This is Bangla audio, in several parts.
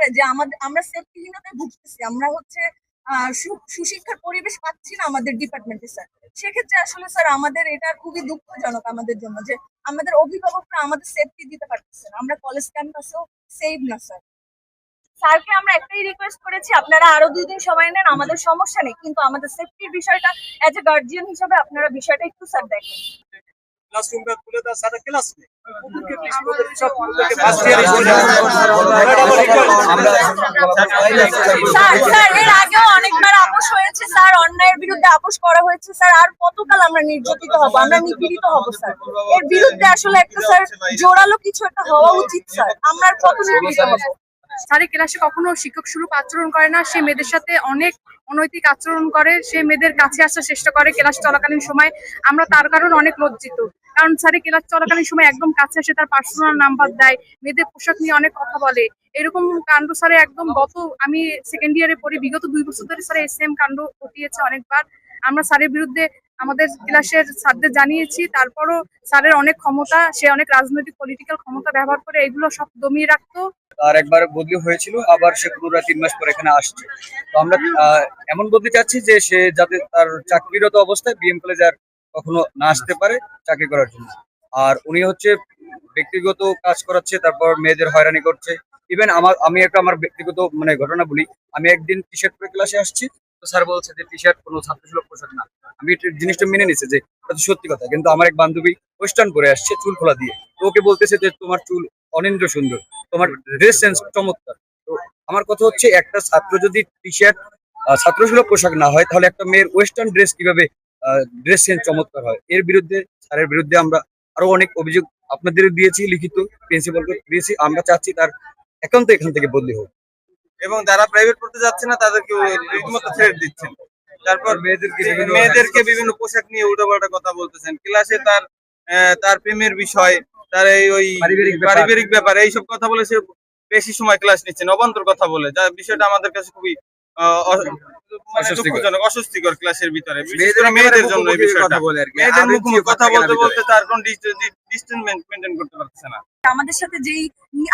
পারে যে আমাদের, আমরা সেফটিহীনতায় ভুগতেছি? আমরা হচ্ছে সুশিক্ষার পরিবেশ পাচ্ছি না আমাদের ডিপার্টমেন্টে স্যার সেক্ষেত্রে আসলে স্যার আমাদের এটা খুবই দুঃখজনক আমাদের জন্য যে আমাদের অভিভাবকরা আমাদের সেফটি দিতে পারতেছে না। আমরা কলেজ ক্যাম্পাসেও সেভ না স্যার স্যারকে আমরা একটাই রিকোয়েস্ট করেছি, আপনারা আরও দুই দিন সময় নেন, আমাদের সমস্যা নেই। কিন্তু আমাদের সেফটির বিষয়টা অ্যাজ এ গার্জিয়ান হিসাবে আপনারা বিষয়টা একটু স্যার দেখেন। ক্লাসরুমটা খুলে দেওয়া সারা ক্লাস নেই। স্যার স্যার এর আগেও অনেকবার আপোষ হয়েছে স্যার অন্যায়ের বিরুদ্ধে আপোষ করা হয়েছে স্যার আর কতকাল আমরা নির্যাতিত হব আমরা নিপীড়িত হব স্যার? এর বিরুদ্ধে আসলে একটা স্যার জোরালো কিছু একটা হওয়া উচিত স্যার। আমরা কত নিপীড়িত হব? স্যারের ক্লাসে কখনো শিক্ষক সুরূপ আচরণ করে না সে মেয়েদের সাথে অনেক অনৈতিক আচরণ করে সে মেয়েদের কাছে আসার চেষ্টা করে ক্লাস চলাকালীন সময়। আমরা তার কারণে অনেক লজ্জিত। কারণ স্যারের ক্লাস চলাকালীন সময় একদম কাছে এসে তার পার্সোনাল নাম্বার দেয়, মেয়েদের পোশাক নিয়ে অনেক কথা বলে। এরকম কাণ্ড স্যারে একদম গত, আমি সেকেন্ড ইয়ারে পড়ি, বিগত দুই বছর ধরে স্যার সেম কাণ্ড ঘটিয়েছে অনেকবার। আমরা স্যারের বিরুদ্ধে আমাদের ক্লাসের স্যারদের জানিয়েছি, তারপরও স্যারের অনেক ক্ষমতা, সে অনেক রাজনৈতিক পলিটিক্যাল ক্ষমতা ব্যবহার করে এগুলো সব দমিয়ে রাখতো। আর একবার বদলি হয়েছিল, আবার সে পুনরায় তিন মাস পর এখানে আসছে। তো আমরা এমন বদলি চাচ্ছি যে সে যাতে তার চাকরিরত অবস্থায় বিএম কলেজ আর কখনো না আসতে পারে চাকরি করার জন্য। আর উনি হচ্ছে ব্যক্তিগত কাজ করাচ্ছে, তারপর মেয়েদের হয়রানি করছে। ইভেন আমার, আমি একটা আমার ব্যক্তিগত মানে ঘটনা বলি। আমি একদিন টি শার্ট পরে ক্লাসে আসছি, তো স্যার বলছে যে টি শার্ট কোনো ছাত্রসুলভ পোশাক না। আমি জিনিসটা মেনে নিছি যে এটা সত্যি কথা, কিন্তু আমার এক বান্ধবী ওয়েস্টার্ন পরে আসছে চুল খোলা দিয়ে। তো ওকে বলতেছে যে তোমার চুল অনিন্দ্র সুন্দর, তোমার ড্রেস সেন্স চমৎকার। তো আমার কথা হচ্ছে, একটা ছাত্র যদি টি শার্ট ছাত্র সুলভ পোশাক না হয়, তাহলে একটা মেয়ের ওয়েস্টার্ন ড্রেস কীভাবে ড্রেস সেন্স চমৎকার হয়। এর বিরুদ্ধে স্যারের বিরুদ্ধে আমরা আরও অনেক অভিযোগ আপনাদের দিয়েছি লিখিত প্রিন্সিপালকে দিয়েছি। আমরা চাচ্ছি তার একান্ত এখান থেকে বদলি হোক। এবং যারা প্রাইভেট পড়তে যাচ্ছে না তাদেরকে রীতিমতো ছেড়ে দিচ্ছেন। তারপর মেয়েদেরকে বিভিন্ন মেয়েদেরকে বিভিন্ন পোশাক নিয়ে উল্টোপাল্টা কথা বলতেছেন। ক্লাসে তার তার প্রেমের বিষয় তার এই ওই পারিবারিক ব্যাপার। এইসব কথা বলে সে বেশি সময় ক্লাস নিচ্ছেন অবান্তর কথা বলে। যা বিষয়টা আমাদের কাছে খুবই অস্বস্তিকর। ক্লাসের ভিতরে। মেয়েদের জন্য এই বিষয়টা। মেয়েদের মুখোমুখি কথা বলতে বলতে তার কোন ডিস্টেন্স মেনটেন করতে পারছে না। আমাদের সাথে যেই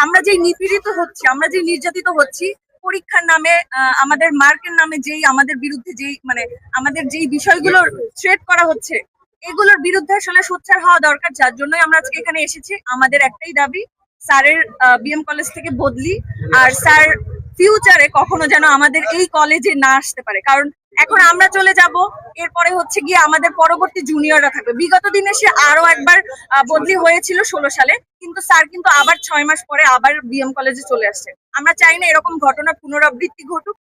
আমরা যেই নিপীড়িত হচ্ছি আমরা যেই নির্যাতিত হচ্ছি পরীক্ষার নামে আহ, আমাদের মার্কের নামে যেই আমাদের বিরুদ্ধে যেই মানে আমাদের যেই বিষয়গুলো থ্রেট করা হচ্ছে এগুলোর বিরুদ্ধে আসলে সোচ্চার হওয়া দরকার। যার জন্যই আমরা আজকে এখানে এসেছি। আমাদের একটাই দাবি স্যারের বিএম কলেজ থেকে বদলি। আর স্যার ফিউচারে কখনো যেন আমাদের এই কলেজে না আসতে পারে। কারণ এখন আমরা চলে যাব, এরপরে হচ্ছে গিয়ে আমাদের পরবর্তী জুনিয়ররা থাকবে। বিগত দিনে সে আরও একবার বদলি হয়েছিল ষোলো সালে, কিন্তু স্যার কিন্তু আবার ছয় মাস পরে আবার বিএম কলেজে চলে আসছে। আমরা চাই না এরকম ঘটনা পুনরাবৃত্তি ঘটুক।